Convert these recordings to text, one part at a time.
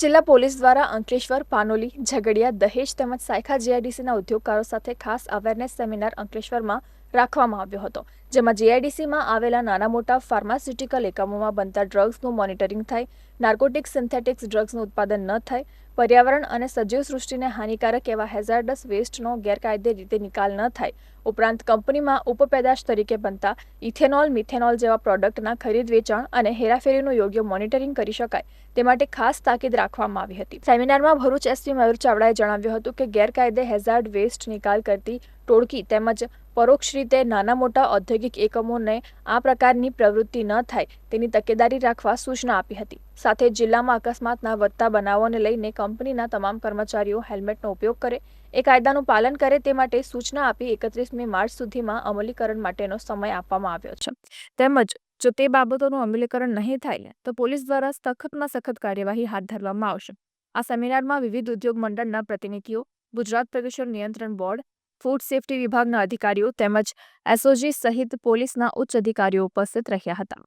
જિલ્લા પોલીસ દ્વારા અંકલેશ્વર, પાનોલી, ઝઘડિયા, દહેજ તેમજ સાયખા જીઆઈડીસીના ઉદ્યોગકારો સાથે ખાસ અવેરનેસ સેમિનાર અંકલેશ્વરમાં રાખવામાં આવ્યો હતો, જેમાં જીઆઈડીસીમાં આવેલા નાના મોટા ફાર્માસ્યુટિકલ એકમોમાં બનતા ડ્રગ્સનું મોનિટરિંગ થાય નાર્કોટિક્સ સિન્થેટિક્સ ડ્રગ્સનું ઉત્પાદન ન થાય, પર્યાવરણ અને સજીવ સૃષ્ટિને હાનિકારક એવા હેઝાર્ડસ વેસ્ટનો ગેરકાયદે રીતે નિકાલ ન થાય ઉપરાંત કંપનીમાં ઉપપેદાશ તરીકે બનતા ઇથેનોલ, મિથેનોલ જેવા પ્રોડક્ટના ખરીદ, વેચાણ અને હેરાફેરીનું યોગ્ય મોનિટરિંગ કરી શકાય. તે માટે ખાસ તાકીદ રાખવામાં આવી હતી. સેમિનારમાં ભરૂચ એસપી મયુર ચાવડાએ જણાવ્યું હતું કે ગેરકાયદે હેઝાર્ડ વેસ્ટ નિકાલ કરતી ટોળકી તેમજ પરોક્ષ રીતે નાના મોટા ઔદ્યોગિક એકમોને આ પ્રકારની પ્રવૃત્તિ ન થાય તેની તકેદારી રાખવા સૂચના આપી હતી. સાથે જિલ્લામાં અકસ્માતના વધતા બનાવોને લઈને કંપનીના તમામ કર્મચારીઓ હેલ્મેટનો ઉપયોગ કરે એ કાયદાનું પાલન કરે તે માટે સૂચના આપી એકત્રીસમી માર્ચ સુધીમાં અમલીકરણ માટેનો સમય આપવામાં આવ્યો છે. તેમજ, જો તે બાબતોનું અમલીકરણ નહીં થાય તો પોલીસ દ્વારા સખતમાં સખત કાર્યવાહી હાથ ધરવામાં આવશે. આ સેમિનારમાં વિવિધ ઉદ્યોગ મંડળના પ્રતિનિધિઓ, ગુજરાત પ્રદૂષણ નિયંત્રણ બોર્ડ, ફૂડ સેફ્ટી વિભાગના અધિકારીઓ તેમજ એસઓજી સહિત પોલીસના ઉચ્ચ અધિકારીઓ ઉપસ્થિત રહ્યા હતા.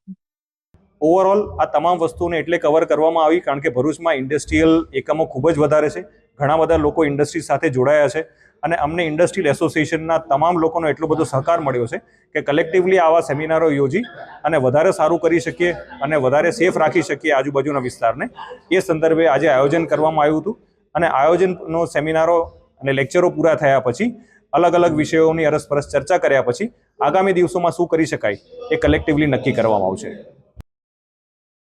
ઓવરઓલ આ તમામ વસ્તુને એટલે કવર કરવામાં આવી કારણ કે ભરૂચમાં ઇન્ડસ્ટ્રીયલ એકમો ખૂબ જ વધારે છે. ઘણા બધા લોકો ઇન્ડસ્ટ્રી સાથે જોડાયા છે અને અમને ઇન્ડસ્ટ્રીયલ એસોસિએશનના તમામ લોકોનો એટલો બધો સહકાર મળ્યો છે કે કલેક્ટિવલી આવા સેમિનારો યોજી અને વધારે સારું કરી શકીએ અને વધારે સેફ રાખી શકીએ આજુબાજુના વિસ્તારને. એ સંદર્ભે આજે આયોજન કરવામાં આવ્યું હતું અને આયોજનનો સેમિનારો અને લેક્ચરો પૂરા થયા પછી, અલગ અલગ વિષયોની અરસપરસ ચર્ચા કર્યા પછી, આગામી દિવસોમાં શું કરી શકાય એ કલેક્ટિવલી નક્કી કરવામાં આવશે.